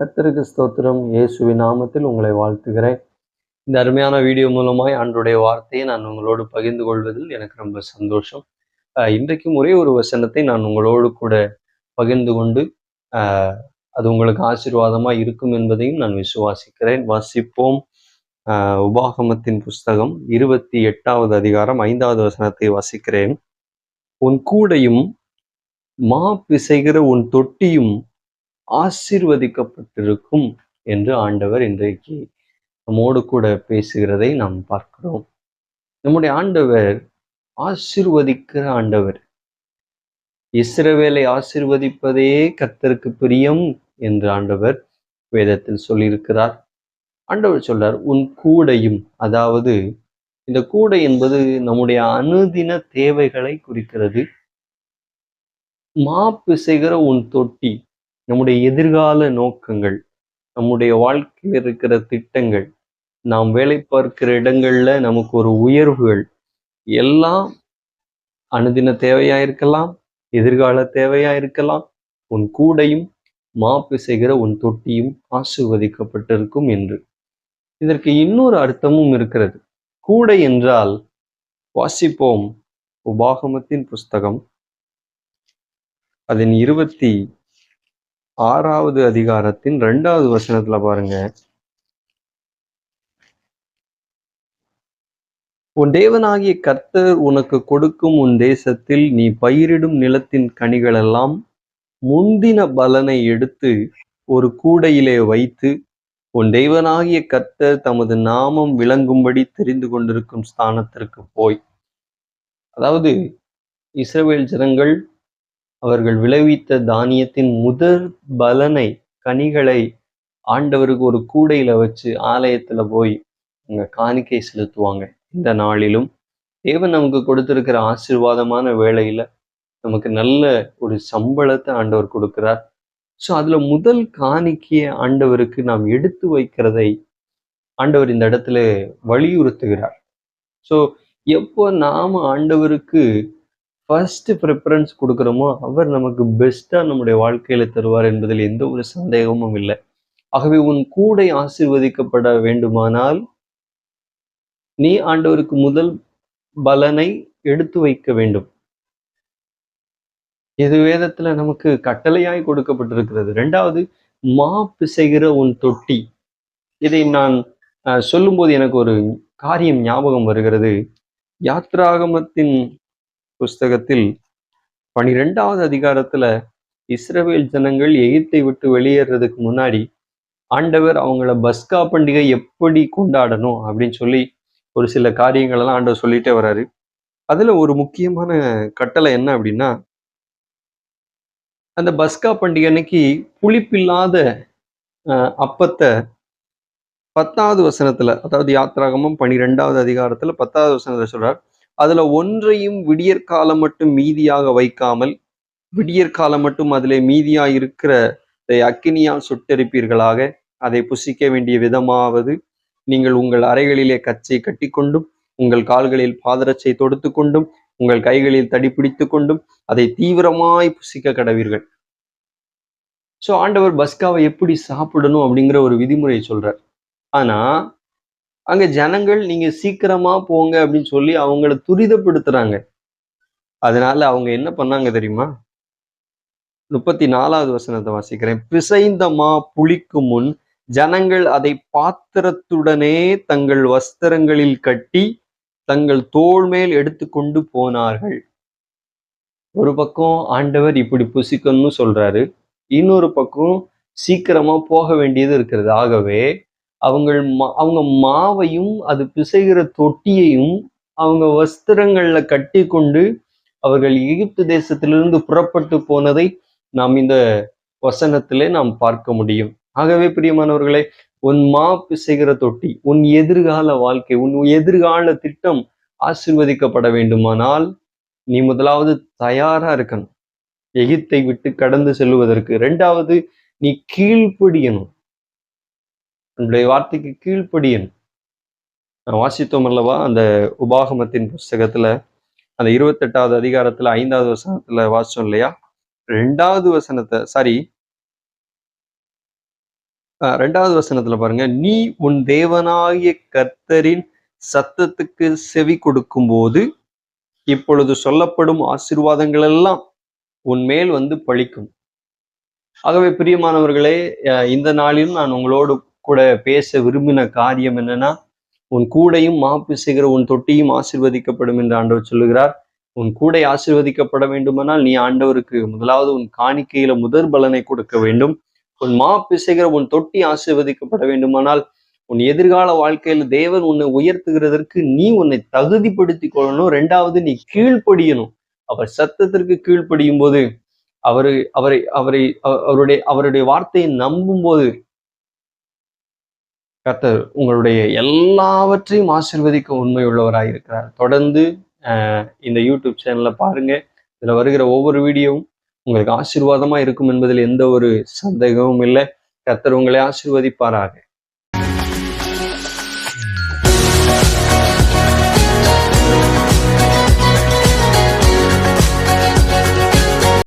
கர்த்தருக்கு ஸ்தோத்திரம். இயேசுவின் நாமத்தில் உங்களை வாழ்த்துகிறேன். இந்த அருமையான வீடியோ மூலமாய் அன்றுடைய வார்த்தையை நான் உங்களோடு பகிர்ந்து கொள்வதில் எனக்கு ரொம்ப சந்தோஷம். ஆஹ் இன்றைக்கும் ஒரே ஒரு வசனத்தை நான் உங்களோடு கூட பகிர்ந்து கொண்டு ஆஹ் அது உங்களுக்கு ஆசீர்வாதமாக இருக்கும் என்பதையும் நான் விசுவாசிக்கிறேன். வாசிப்போம். ஆஹ் உபாகமத்தின் புஸ்தகம் இருபத்தி எட்டாவது அதிகாரம் ஐந்தாவது வசனத்தை வாசிக்கிறேன். உன் கூடையும் மா பிசைகிற உன் தொட்டியும் ஆசீர்வதிக்கப்பட்டிருக்கும் என்று ஆண்டவர் இன்றைக்கு நம்மோடு கூட பேசுகிறதை நாம் பார்க்கிறோம். நம்முடைய ஆண்டவர் ஆசிர்வதிக்கிற ஆண்டவர். இஸ்ரவேலை ஆசிர்வதிப்பதே கத்தருக்கு பிரியம் என்று ஆண்டவர் வேதத்தில் சொல்லியிருக்கிறார். ஆண்டவர் சொல்றார் உன் கூடையும் அதாவது இந்த கூடை என்பது நம்முடைய அனுதின தேவைகளை குறிக்கிறது. மாப்பிசைகிற உன் தொட்டி நம்முடைய எதிர்கால நோக்கங்கள் நம்முடைய வாழ்க்கையில் இருக்கிற திட்டங்கள் நாம் வேலை பார்க்கிற இடங்கள்ல நமக்கு ஒரு உயர்வுகள் எல்லாம் அனுதின தேவையா இருக்கலாம் எதிர்கால தேவையா இருக்கலாம் உன் கூடையும் மாப்பிசைகிற உன் தொட்டியும் ஆசிர்வதிக்கப்பட்டிருக்கும் என்று. இதற்கு இன்னொரு அர்த்தமும் இருக்கிறது. கூடை என்றால் வாசிப்போம் உபாகமத்தின் புஸ்தகம். அதன் இருபத்தி ஆறாவது அதிகாரத்தின் ரெண்டாவது வசனத்துல பாருங்க. உன் தேவனாகிய கர்த்தர் உனக்கு கொடுக்கும் உன் தேசத்தில் நீ பயிரிடும் நிலத்தின் கனிகளெல்லாம் முந்தின பலனை எடுத்து ஒரு கூடையிலே வைத்து உன் தெய்வனாகிய கர்த்தர் தமது நாமம் விளங்கும்படி தெரிந்து கொண்டிருக்கும் ஸ்தானத்திற்கு போய். அதாவது இஸ்ரவேல் ஜனங்கள் அவர்கள் விளைவித்த தானியத்தின் முதல் பலனை கனிகளை ஆண்டவருக்கு ஒரு கூடையில வச்சு ஆலயத்துல போய் அங்க காணிக்கை செலுத்துவாங்க. இந்த நாளிலும் தேவன் நமக்கு கொடுத்திருக்கிற ஆசீர்வாதமான வேலையில நமக்கு நல்ல ஒரு சம்பளத்தை ஆண்டவர் கொடுக்கிறார். ஸோ அதுல முதல் காணிக்கைய ஆண்டவருக்கு நாம் எடுத்து வைக்கிறதை ஆண்டவர் இந்த இடத்துல வலியுறுத்துகிறார். ஸோ எப்போ நாம ஆண்டவருக்கு ஃபர்ஸ்ட் ப்ரிஃபரன்ஸ் கொடுக்குறோமோ அவர் நமக்கு பெஸ்ட்டாக நம்முடைய வாழ்க்கையில தருவார் என்பதில் எந்த ஒரு சந்தேகமும் இல்லை. ஆகவே உன் கூடை ஆசிர்வதிக்கப்பட வேண்டுமானால் நீ ஆண்டவருக்கு முதல் பலனை எடுத்து வைக்க வேண்டும். இது வேதத்துல நமக்கு கட்டளையாய் கொடுக்கப்பட்டிருக்கிறது. ரெண்டாவது மா பிசைகிற உன் தொட்டி. இதை நான் அஹ், சொல்லும்போது எனக்கு ஒரு காரியம் ஞாபகம் வருகிறது. யாத்ராகமத்தின் புஸ்தகத்தில் பனிரெண்டாவது அதிகாரத்துல இஸ்ரவேல் ஜனங்கள் எகிப்தை விட்டு வெளியேறதுக்கு முன்னாடி ஆண்டவர் அவங்கள பஸ்கா பண்டிகை எப்படி கொண்டாடணும் அப்படின்னு சொல்லி ஒரு சில காரியங்கள் எல்லாம் ஆண்டவர் சொல்லிட்டே வராரு. அதுல ஒரு முக்கியமான கட்டளை என்ன அப்படின்னா அந்த பஸ்கா பண்டிகை அன்னைக்கு புளிப்பில்லாத அஹ், அப்பத்தை பத்தாவது வசனத்துல அதாவது யாத்ராகமம் பனிரெண்டாவது அதிகாரத்துல பத்தாவது வசனத்துல சொல்றார். அதுல ஒன்றையும் விடியற்காலம் மட்டும் மீதியாக வைக்காமல் விடியற்காலம் மட்டும் அதிலே மீதியா இருக்கிற அக்கினியால் சுட்டெரிப்பீர்களாக. அதை புசிக்க வேண்டிய விதமாவது நீங்கள் உங்கள் அறைகளிலே கச்சை கட்டிக்கொண்டும் உங்கள் கால்களில் பாதரச்சை தொடுத்து கொண்டும் உங்கள் கைகளில் தடி பிடித்து கொண்டும் அதை தீவிரமாய் புசிக்க கடவீர்கள். ஸோ ஆண்டவர் பஸ்காவை எப்படி சாப்பிடணும் அப்படிங்கிற ஒரு விதிமுறையை சொல்றார். ஆனா அங்க ஜனங்கள் நீங்க சீக்கிரமா போங்க அப்படின்னு சொல்லி அவங்கள துரிதப்படுத்துறாங்க. அதனால அவங்க என்ன பண்ணாங்க தெரியுமா? முப்பத்தி நாலாவது வசனத்தை வாசிக்கிறேன். பிசைந்தமா புளிக்கும் முன் ஜனங்கள் அதை பாத்திரத்துடனே தங்கள் வஸ்திரங்களில் கட்டி தங்கள் தோல் மேல் எடுத்துக்கொண்டு போனார்கள். ஒரு பக்கம் ஆண்டவர் இப்படி புசிக்கணும்னு சொல்றாரு. இன்னொரு பக்கம் சீக்கிரமா போக வேண்டியது இருக்கிறது. ஆகவே அவங்கள் அவங்க மாவையும் அது பிசைகிற தொட்டியையும் அவங்க வஸ்திரங்கள்ல கட்டி கொண்டு அவர்கள் எகிப்து தேசத்திலிருந்து புறப்பட்டு போனதை நாம் இந்த வசனத்திலே நாம் பார்க்க முடியும். ஆகவே பிரியமானவர்களே உன் மா பிசைகிற தொட்டி உன் எதிர்கால வாழ்க்கை உன் எதிர்கால திட்டம் ஆசிர்வதிக்கப்பட வேண்டுமானால் நீ முதலாவது தயாரா இருக்கணும். எகிப்தை விட்டு கடந்து செல்வதற்கு ரெண்டாவது நீ கீழ்ப்படியணும். உன்னுடைய வார்த்தைக்கு கீழ்ப்படியன் வாசித்தோம் அல்லவா? அந்த உபாகமத்தின் புஸ்தகத்துல அந்த இருபத்தெட்டாவது அதிகாரத்துல ஐந்தாவது வசனத்துல வாசித்தோம் இல்லையா? ரெண்டாவது வசனத்தை சாரி ரெண்டாவது வசனத்துல பாருங்க. நீ உன் தேவனாகிய கர்த்தரின் சத்தத்துக்கு செவி கொடுக்கும் போது இப்பொழுது சொல்லப்படும் ஆசீர்வாதங்கள் எல்லாம் உன் மேல் வந்து பழிக்கும். ஆகவே பிரியமானவர்களே இந்த நாளிலும் நான் உங்களோடு கூட பேச விரும்பின காரியம் என்னன்னா உன் கூடையும் மாப்பு செய்கிற உன் தொட்டியும் ஆசிர்வதிக்கப்படும் என்று ஆண்டவர் சொல்லுகிறார். உன் கூடை ஆசிர்வதிக்கப்பட வேண்டுமானால் நீ ஆண்டவருக்கு முதலாவது உன் காணிக்கையில முதற் பலனை கொடுக்க வேண்டும். உன் மா பிசைகிற உன் தொட்டி ஆசிர்வதிக்கப்பட வேண்டுமானால் உன் எதிர்கால வாழ்க்கையில தேவன் உன்னை உயர்த்துகிறதற்கு நீ உன்னை தகுதிப்படுத்திக் கொள்ளணும். ரெண்டாவது நீ கீழ்ப்படியணும். அவர் சத்தத்திற்கு கீழ்ப்படியும் போது அவரு அவரை அவரை அவ- அவருடைய அவருடைய வார்த்தையை நம்பும் போது கர்த்தர் உங்களுடைய எல்லாவற்றையும் ஆசிர்வதிக்க உண்மை இருக்கிறார். தொடர்ந்து இந்த யூடியூப் சேனலை பாருங்க. இதுல வருகிற ஒவ்வொரு வீடியோவும் உங்களுக்கு ஆசீர்வாதமா இருக்கும் என்பதில் எந்த ஒரு சந்தேகமும் இல்லை. கர்த்தர் உங்களை ஆசிர்வதிப்பாராக.